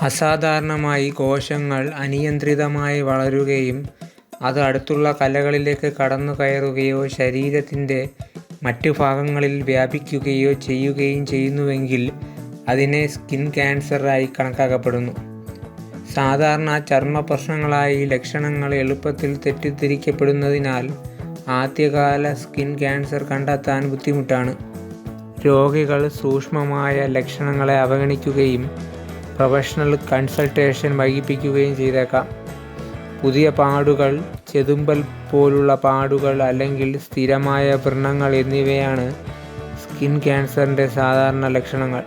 അസാധാരണമായി കോശങ്ങൾ അനിയന്ത്രിതമായി വളരുകയും അത് അടുത്തുള്ള കലകളിലേക്ക് കടന്നുകയറുകയോ ശരീരത്തിന്റെ മറ്റു ഭാഗങ്ങളിൽ വ്യാപിക്കുകയോ ചെയ്യുകയും ചെയ്യുന്നുവെങ്കിൽ അതിനെ സ്കിൻ ക്യാൻസറായി കണക്കാക്കപ്പെടുന്നു. സാധാരണ ചർമ്മ പ്രശ്നങ്ങളായി ലക്ഷണങ്ങൾ എളുപ്പത്തിൽ തെറ്റിദ്ധരിക്കപ്പെടുന്നതിനാൽ ആദ്യകാല സ്കിൻ ക്യാൻസർ കണ്ടെത്താൻ ബുദ്ധിമുട്ടാണ്. രോഗികൾ സൂക്ഷ്മമായ ലക്ഷണങ്ങളെ അവഗണിക്കുകയും പ്രൊഫഷണൽ കൺസൾട്ടേഷൻ വൈകിപ്പിക്കുകയും ചെയ്തേക്കാം. പുതിയ പാടുകൾ, ചെതുമ്പൽ പോലുള്ള പാടുകൾ അല്ലെങ്കിൽ സ്ഥിരമായ വ്രണങ്ങൾ എന്നിവയാണ് സ്കിൻ ക്യാൻസറിന്റെ സാധാരണ ലക്ഷണങ്ങൾ.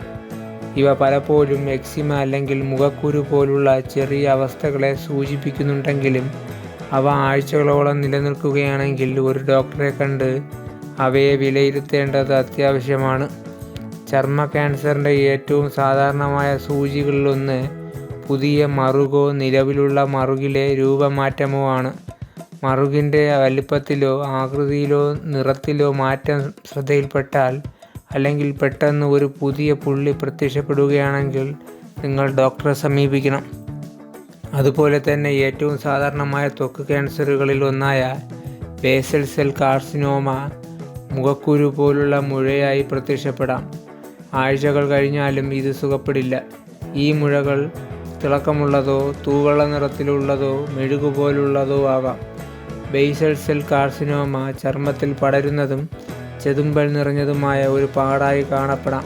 ഇവ പലപ്പോഴും എക്സിമ അല്ലെങ്കിൽ മുഖക്കുരു പോലുള്ള ചെറിയ അവസ്ഥകളെ സൂചിപ്പിക്കുന്നുണ്ടെങ്കിലും അവ ആഴ്ചകളോളം നിലനിൽക്കുകയാണെങ്കിൽ ഒരു ഡോക്ടറെ കണ്ട് അവയെ വിലയിരുത്തേണ്ടത് അത്യാവശ്യമാണ്. ചർമ്മ ക്യാൻസറിന്റെ ഏറ്റവും സാധാരണമായ സൂചികളിലൊന്ന് പുതിയ മറുകോ നിലവിലുള്ള മറുകിലെ രൂപമാറ്റമോ ആണ്. മറുകിന്റെ വലിപ്പത്തിലോ ആകൃതിയിലോ നിറത്തിലോ മാറ്റം ശ്രദ്ധയിൽപ്പെട്ടാൽ അല്ലെങ്കിൽ പെട്ടെന്ന് ഒരു പുതിയ പുള്ളി പ്രത്യക്ഷപ്പെടുകയാണെങ്കിൽ നിങ്ങൾ ഡോക്ടറെ സമീപിക്കണം. അതുപോലെ തന്നെ ഏറ്റവും സാധാരണമായ ത്വക്ക് ക്യാൻസറുകളിൽ ഒന്നായ ബേസൽ സെൽ കാർസിനോമ മുഖക്കുരു പോലുള്ള മുഴയായി പ്രത്യക്ഷപ്പെടാം. ആഴ്ചകൾ കഴിഞ്ഞാലും ഇത് സുഖപ്പെടില്ല. ഈ മുഴകൾ തിളക്കമുള്ളതോ തൂവെള്ള നിറത്തിലുള്ളതോ മെഴുകുപോലുള്ളതോ ആകാം. ബേസൽ സെൽ കാർസിനോമ ചർമ്മത്തിൽ പടരുന്നതും ചെതുമ്പൽ നിറഞ്ഞതുമായ ഒരു പാടായി കാണപ്പെടാം.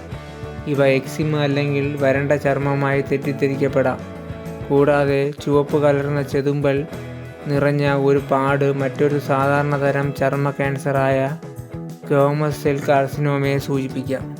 ഇവ എക്സിമ അല്ലെങ്കിൽ വരണ്ട ചർമ്മമായി തെറ്റിദ്ധരിക്കപ്പെടാം. കൂടാതെ ചുവപ്പ് കലർന്ന ചെതുമ്പൽ നിറഞ്ഞ ഒരു പാട് മറ്റൊരു സാധാരണ തരം ചർമ്മ ക്യാൻസറായ സ്ക്വോമസ് സെൽ കാർസിനോമയെ സൂചിപ്പിക്കാം.